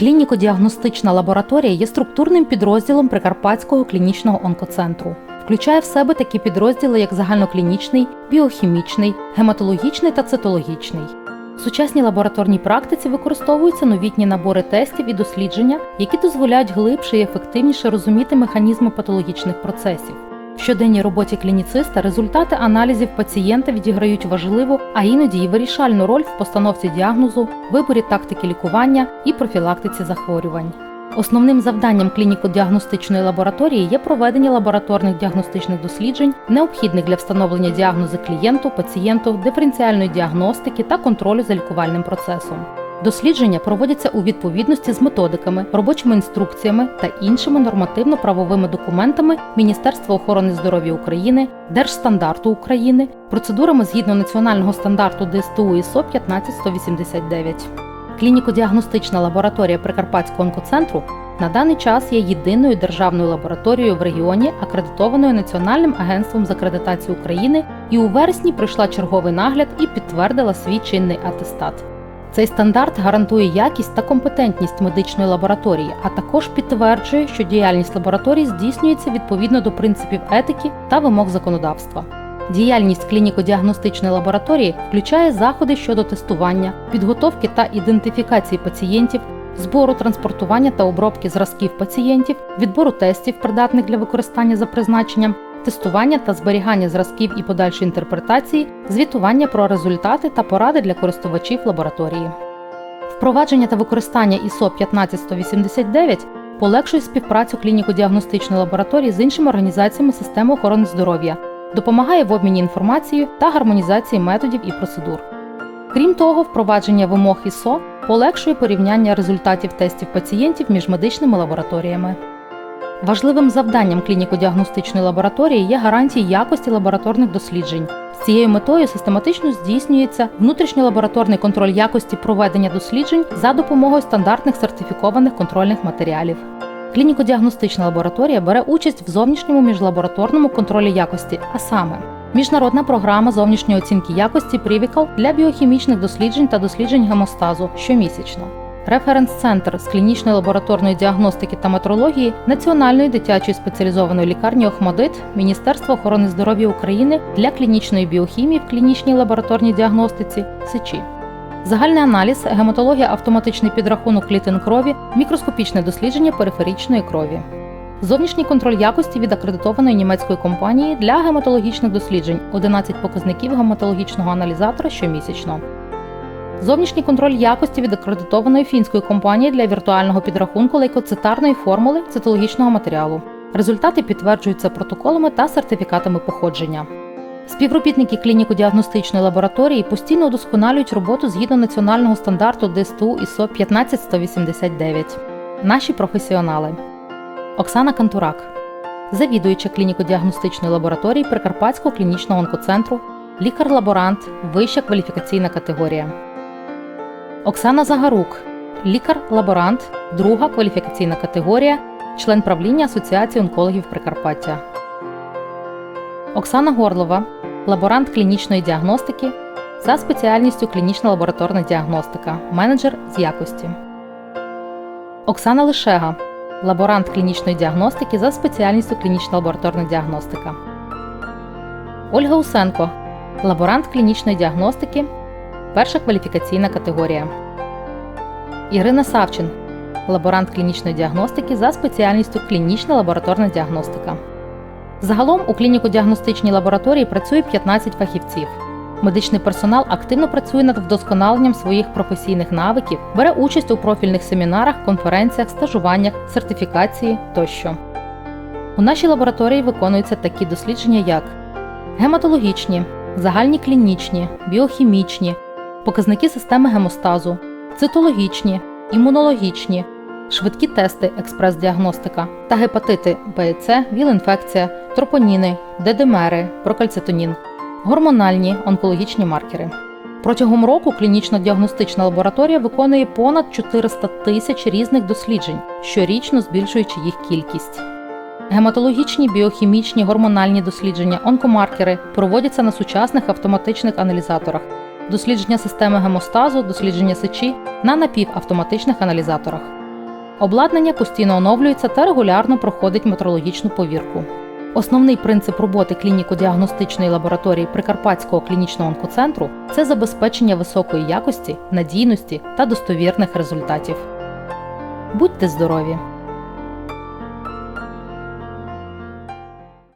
Клініко-діагностична лабораторія є структурним підрозділом Прикарпатського клінічного онкоцентру. Включає в себе такі підрозділи, як загальноклінічний, біохімічний, гематологічний та цитологічний. В сучасній лабораторній практиці використовуються новітні набори тестів і дослідження, які дозволяють глибше і ефективніше розуміти механізми патологічних процесів. Щоденній роботі клініциста результати аналізів пацієнта відіграють важливу, а іноді й вирішальну роль в постановці діагнозу, виборі тактики лікування і профілактиці захворювань. Основним завданням клініко-діагностичної лабораторії є проведення лабораторних діагностичних досліджень, необхідних для встановлення діагнозу клієнту, пацієнту, диференціальної діагностики та контролю за лікувальним процесом. Дослідження проводяться у відповідності з методиками, робочими інструкціями та іншими нормативно-правовими документами Міністерства охорони здоров'я України, Держстандарту України, процедурами згідно національного стандарту ДСТУ ІСО 15189. Клініко-діагностична лабораторія Прикарпатського онкоцентру на даний час є єдиною державною лабораторією в регіоні, акредитованою Національним агентством з акредитації України, і у вересні пройшла черговий нагляд і підтвердила свій чинний атестат. Цей стандарт гарантує якість та компетентність медичної лабораторії, а також підтверджує, що діяльність лабораторії здійснюється відповідно до принципів етики та вимог законодавства. Діяльність клініко-діагностичної лабораторії включає заходи щодо тестування, підготовки та ідентифікації пацієнтів, збору транспортування та обробки зразків пацієнтів, відбору тестів, придатних для використання за призначенням, тестування та зберігання зразків і подальшої інтерпретації, звітування про результати та поради для користувачів лабораторії. Впровадження та використання ISO 15189 полегшує співпрацю клініко-діагностичної лабораторії з іншими організаціями системи охорони здоров'я, допомагає в обміні інформацією та гармонізації методів і процедур. Крім того, впровадження вимог ISO полегшує порівняння результатів тестів пацієнтів між медичними лабораторіями. Важливим завданням клініко-діагностичної лабораторії є гарантії якості лабораторних досліджень. З цією метою систематично здійснюється внутрішньолабораторний контроль якості проведення досліджень за допомогою стандартних сертифікованих контрольних матеріалів. Клініко-діагностична лабораторія бере участь в зовнішньому міжлабораторному контролі якості, а саме Міжнародна програма зовнішньої оцінки якості Привікал для біохімічних досліджень та досліджень гемостазу щомісячно. Референс-центр з клінічної лабораторної діагностики та метрології Національної дитячої спеціалізованої лікарні Охмадит Міністерства охорони здоров'я України для клінічної біохімії в клінічній лабораторній діагностиці СИЧІ. Загальний аналіз, гематологія, автоматичний підрахунок клітин крові, мікроскопічне дослідження периферичної крові. Зовнішній контроль якості від акредитованої німецької компанії для гематологічних досліджень 11 показників гематологічного аналізатора щомісячно. Зовнішній контроль якості від акредитованої фінської компанії для віртуального підрахунку лейкоцитарної формули цитологічного матеріалу. Результати підтверджуються протоколами та сертифікатами походження. Співробітники клініко-діагностичної лабораторії постійно удосконалюють роботу згідно національного стандарту ДСТУ ІСО 15189. Наші професіонали Оксана Кантурак, завідуюча клініко-діагностичної лабораторії Прикарпатського клінічного онкоцентру, лікар-лаборант, вища кваліфікаційна категорія. Оксана Загарук, лікар-лаборант, друга кваліфікаційна категорія, член правління Асоціації онкологів Прикарпаття. Оксана Горлова, лаборант клінічної діагностики за спеціальністю клінічна лабораторна діагностика, менеджер з якості. Оксана Лишега, лаборант клінічної діагностики за спеціальністю клінічна лабораторна діагностика. Ольга Усенко, лаборант клінічної діагностики, перша кваліфікаційна категорія. Ірина Савчин, лаборант клінічної діагностики за спеціальністю клінічна лабораторна діагностика. Загалом у клініко-діагностичній лабораторії працює 15 фахівців. Медичний персонал активно працює над вдосконаленням своїх професійних навиків, бере участь у профільних семінарах, конференціях, стажуваннях, сертифікації тощо. У нашій лабораторії виконуються такі дослідження, як гематологічні, загальні клінічні, біохімічні, показники системи гемостазу, цитологічні, імунологічні, швидкі тести експрес-діагностика та гепатити Б С, віл-інфекція, тропоніни, дедимери, прокальцитонін, гормональні онкологічні маркери. Протягом року клінічно-діагностична лабораторія виконує понад 400 тисяч різних досліджень, щорічно збільшуючи їх кількість. Гематологічні, біохімічні, гормональні дослідження, онкомаркери проводяться на сучасних автоматичних аналізаторах, дослідження системи гемостазу, дослідження сечі на напівавтоматичних аналізаторах. Обладнання постійно оновлюється та регулярно проходить метрологічну повірку. Основний принцип роботи клініко-діагностичної лабораторії Прикарпатського клінічного онкоцентру це забезпечення високої якості, надійності та достовірних результатів. Будьте здорові!